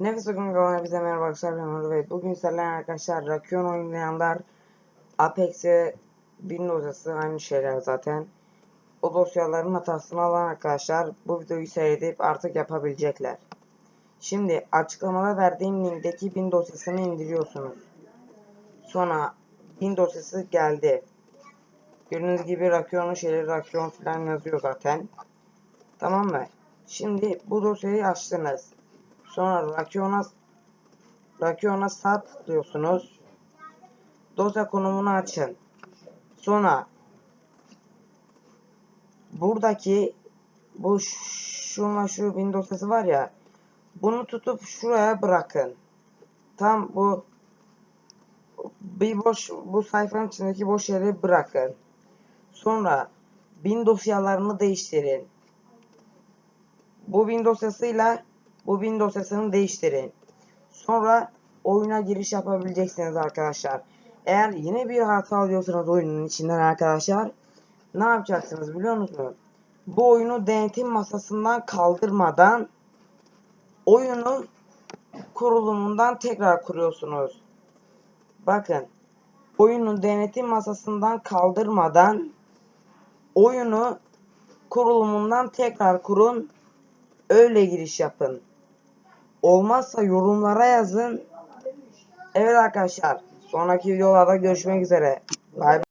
Nefes Okuma kanalına bize merhaba arkadaşlar ben Onur. Bugün sizlerle arkadaşlar Rakion oynayanlar Apex ve Windows dosyası aynı şeyler zaten. O dosyaların hatasını alan arkadaşlar bu videoyu seyredip artık yapabilecekler. Şimdi açıklamada verdiğim linkteki bin dosyasını indiriyorsunuz. Sonra bin dosyası geldi. Gördüğünüz gibi Rakion'un şeyleri Rakion falan yazıyor zaten. Tamam mı? Şimdi bu dosyayı açtınız. Sonra Rakion'a Rakion'a sağ tıklıyorsunuz. Dosya konumunu açın. Sonra buradaki bu şunla şu bin dosyası var ya bunu tutup şuraya bırakın. Tam bu bir boş bu sayfanın içindeki boş yeri bırakın. Sonra bin dosyalarını değiştirin. Bu bin dosyasıyla bu bin dosyasını değiştirin. Sonra oyuna giriş yapabileceksiniz arkadaşlar. Eğer yine bir hata alıyorsanız oyunun içinden arkadaşlar ne yapacaksınız biliyor musunuz? Bu oyunu denetim masasından kaldırmadan oyunu kurulumundan tekrar kuruyorsunuz. Bakın oyunu denetim masasından kaldırmadan oyunu kurulumundan tekrar kurun öyle giriş yapın. Olmazsa yorumlara yazın. Evet arkadaşlar sonraki videolarda görüşmek üzere. Bay bay.